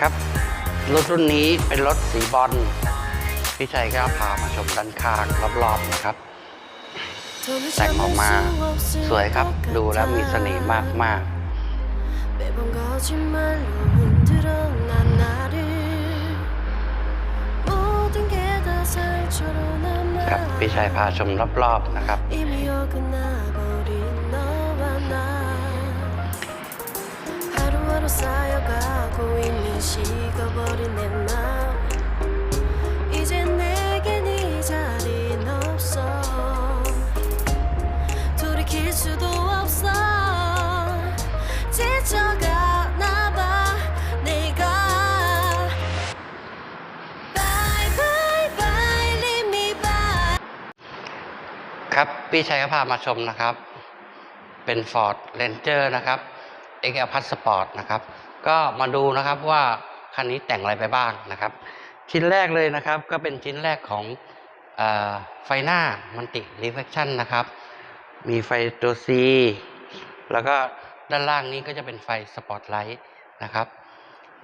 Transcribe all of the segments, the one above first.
ครับ รถรุ่นนี้เป็นรถสีบอลพี่ชัยก็พามาชมด้านข้างรอบๆนะครับ แต่งออกมาสวยครับดูแล้วมีเสน่ห์มากๆครับพี่ชายพาชมรอบๆนะครับ 이미 어긋나버린 너와 나 하루하루 쌓여가고 이미 식어버린 내 마음 이제 내겐 이 자린 없어 돌이킬 수도 없어 지쳐가나 봐 내가 Bye bye bye leave me by ครับพี่ชัยก็พามาชมนะครับ เป็น Ford Ranger นะครับ XL Plus Sport นะครับ ก็มาดูนะครับว่าคันนี้แต่งอะไรไปบ้างนะครับ ชิ้นแรกเลยนะครับก็เป็นชิ้นแรกของอไฟหน้ามันติ Reflection นะครับ มีไฟตัว C แล้วก็ด้านล่างนี้ก็จะเป็นไฟสปอตไลท์นะครับ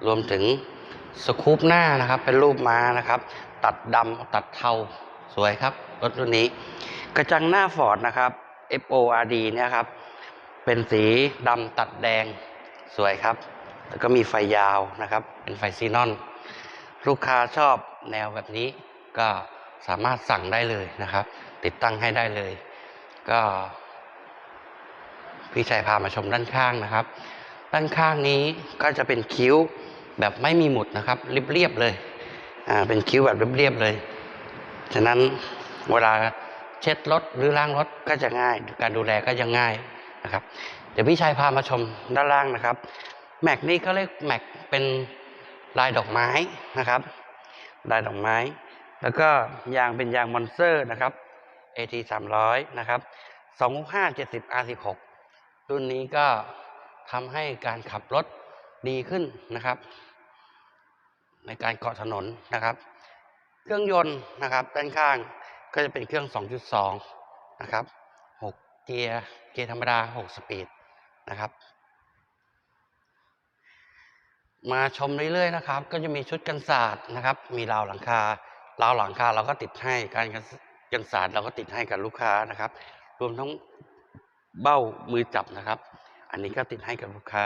รวมถึงสกูปหน้านะครับ เป็นรูปม้านะครับ ตัดดำตัดเทาสวยครับรถรุ่นนี้ กระจังหน้าฟอร์ดนะครับ FORD เนี่ยครับ เป็นสีดำตัดแดงสวยครับ แล้วก็มีไฟยาวนะครับ เป็นไฟซีนอน ลูกค้าชอบแนวแบบนี้ก็สามารถสั่งได้เลยนะครับ ติดตั้งให้ได้เลย ก็พี่ชัยพามาชมด้านข้างนะครับ ด้านข้างนี้ก็จะเป็นคิ้วแบบไม่มีหมุดนะครับเรียบๆเลยอ่าเป็นคิ้วแบบเรียบๆเลย ฉะนั้นเวลาเช็ดรถหรือล้างรถก็จะง่าย การดูแลก็จะง่ายนะครับ เดี๋ยวพี่ชายพามาชมด้านล่างนะครับ แม็กนี่เขาเรียกแม็กเป็นลายดอกไม้นะครับ ลายดอกไม้ แล้วก็ยางเป็นยางมอนสเตอร์นะครับ AT 300นะครับ265 70 R16 รุ่นนี้ก็ทำให้การขับรถดีขึ้นนะครับ ในการเกาะถนนนะครับ เครื่องยนต์นะครับด้านข้างก็จะเป็นเครื่อง 2.2 นะครับ 6 เกียร์ เกียร์ธรรมดา 6 สปีดนะครับ มาชมเรื่อยๆนะครับ ก็จะมีชุดกันศาสตร์นะครับ มีราวหลังคาราวหลังคาเราก็ติดให้การกันศาสตร์เราก็ติดให้กับลูกค้านะครับ รวมทั้งเบ้ามือจับนะครับ อันนี้ก็ติดให้กับลูกค้า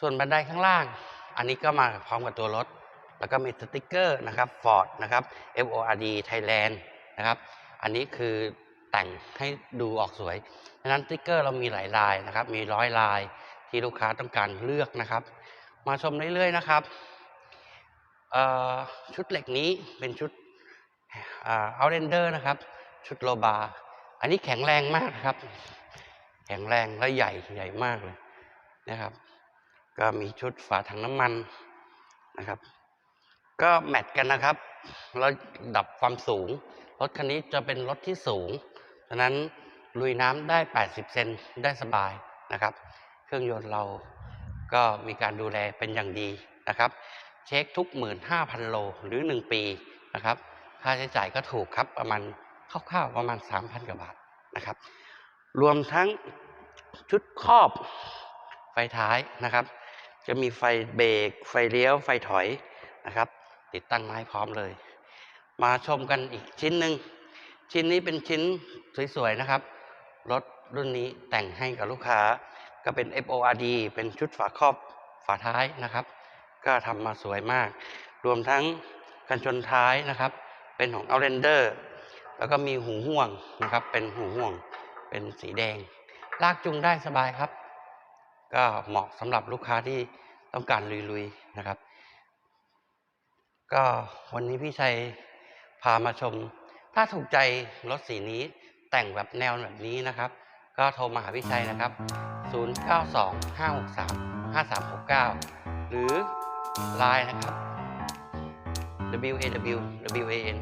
ส่วนบันไดข้างล่าง อันนี้ก็มาพร้อมกับตัวรถ แล้วก็มีสติกเกอร์นะครับ Ford นะครับ FORD Thailand นะครับ อันนี้คือแต่งให้ดูออกสวยดังนั้นสติกเกอร์เรามีหลายลายนะครับ มีร้อยลายที่ลูกค้าต้องการเลือกนะครับ มาชมเรื่อยๆนะครับชุดเหล็กนี้เป็นชุดเอาเรนเดอร์นะครับ ชุดโลบา อันนี้แข็งแรงมากครับ แข็งแรงและใหญ่ใหญ่มากเลยนะครับ ก็มีชุดฝาถังน้ำมันนะครับ ก็แมทกันนะครับแล้วดับความสูง รถคันนี้จะเป็นรถที่สูงฉะนั้นลุยน้ำได้ 80 เซนได้สบายนะครับ เครื่องยนต์เรา ก็มีการดูแลเป็นอย่างดีนะครับ เช็คทุก 15,000 โลหรือ 1 ปีนะครับค่าใช้จ่ายก็ถูกครับประมาณคร่าวๆประมาณ 3,000 กว่าบาทนะครับ รวมทั้งชุดครอบไฟท้ายนะครับ จะมีไฟเบรกไฟเลี้ยวไฟถอยนะครับ ติดตั้งมาพร้อมเลย มาชมกันอีกชิ้นหนึ่งชิ้นนี้เป็นชิ้นสวยๆนะครับรถรุ่นนี้แต่งให้กับลูกค้า ก็เป็น FORD เป็นชุดฝาครอบฝาท้ายนะครับ ก็ทำมาสวยมาก รวมทั้งกันชนท้ายนะครับ เป็นของ Outlander แล้วก็มีหูห่วงนะครับ เป็นหูห่วงเป็นสีแดง ลากจูงได้สบายครับ ก็เหมาะสำหรับลูกค้าที่ต้องการลุยๆนะครับ ก็วันนี้พี่ชัยพามาชม ถ้าถูกใจรถสีนี้แต่งแบบแนวแบบนี้นะครับ ก็โทรมาหาพี่ชัยนะครับ 0925635369 หรือ Line นะครับ W A W W A N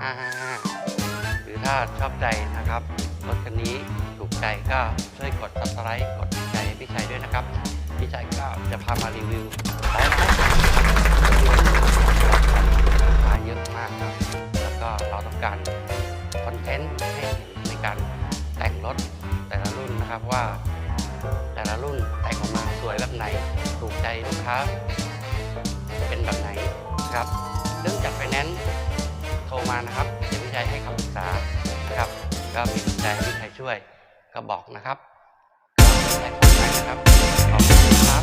555หรือถ้าชอบใจนะครับ รถคันนี้ถูกใจก็ช่วยกด subscribe กดใจพี่ชัยด้วยนะครับ พี่ชัยก็จะพามารีวิวไปนะครับ ใจลูกค้าเป็นแบบไหนนะครับ เรื่องจัดไฟแนนซ์โทรมานะครับเดี๋ยวพี่ชัยให้คำปรึกษานะครับ ก็มีใจให้พี่ชัยช่วยก็บอกนะครับขอบคุนะครับขอบคุณครั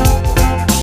บ